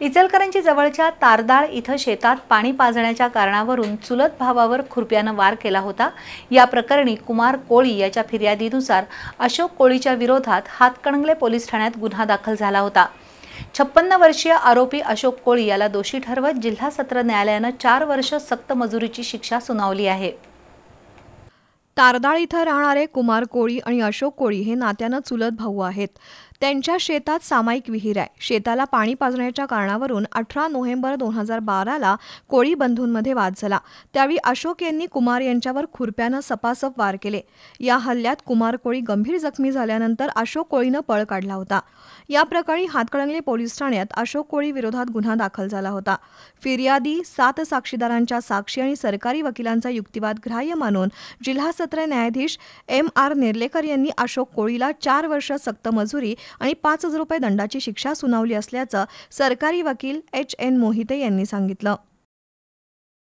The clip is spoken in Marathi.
इचलकरंजी जवळच्या तारदाळ इथं शेतात पाणी पाजण्याच्या कारणावरून चुलत भावावर खुरप्यानं वार केला होता. या प्रकरणी कुमार कोळी याच्या फिर्यादीनुसार अशोक कोळीच्या विरोधात हातकणंगले पोलीस ठाण्यात गुन्हा दाखल झाला होता. छप्पन्न वर्षीय आरोपी अशोक कोळी याला दोषी ठरवत जिल्हा सत्र न्यायालयानं चार वर्ष सक्त मजुरीची शिक्षा सुनावली आहे. तारदाळ इथं राहणारे कुमार कोळी आणि अशोक कोळी हे नात्यानं चुलत भाऊ आहेत. त्यांच्या शेतात सामायिक विहीर आहे. शेताला पाणी पाजण्याच्या कारणावरून अठरा नोव्हेंबर दोन हजार बाराला कोळी बंधूंमध्ये वाद झाला. त्यावेळी अशोक यांनी कुमार यांच्यावर खुरप्यानं सपासप वार केले. या हल्ल्यात कुमार कोळी गंभीर जखमी झाल्यानंतर अशोक कोळीनं पळ काढला होता. या प्रकरणी हातकणंगले पोलीस ठाण्यात अशोक कोळी विरोधात गुन्हा दाखल झाला होता. फिर्यादी सात साक्षीदारांच्या साक्षी आणि सरकारी वकिलांचा युक्तिवाद ग्राह्य मानून जिल्हा सत्र न्यायाधीश एम आर नेर्लेकर यांनी अशोक कोळीला चार वर्ष सक्त मजुरी आणि पाच हजार रुपये दंडाची शिक्षा सुनावली असल्याचं सरकारी वकील एच एन मोहिते यांनी सांगितलं.